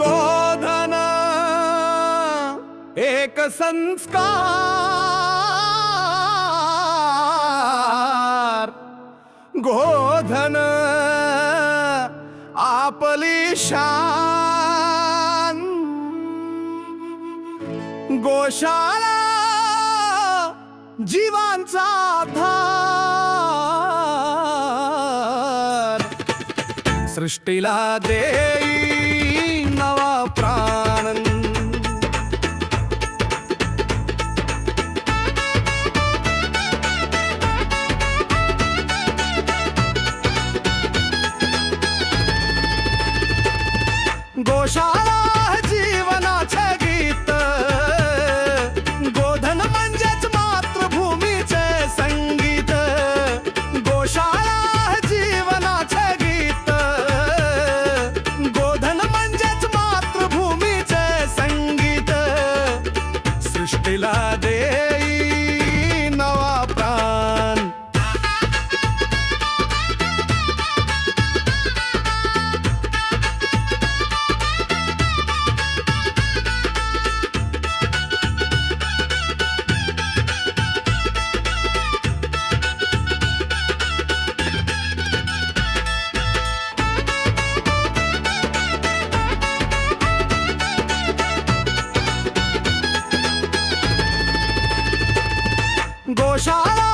गोधन एक संस्कार. गोधन आपली शान. गोशाळा जीवांचा धार सृष्टीला देई गोशाळा गोशाला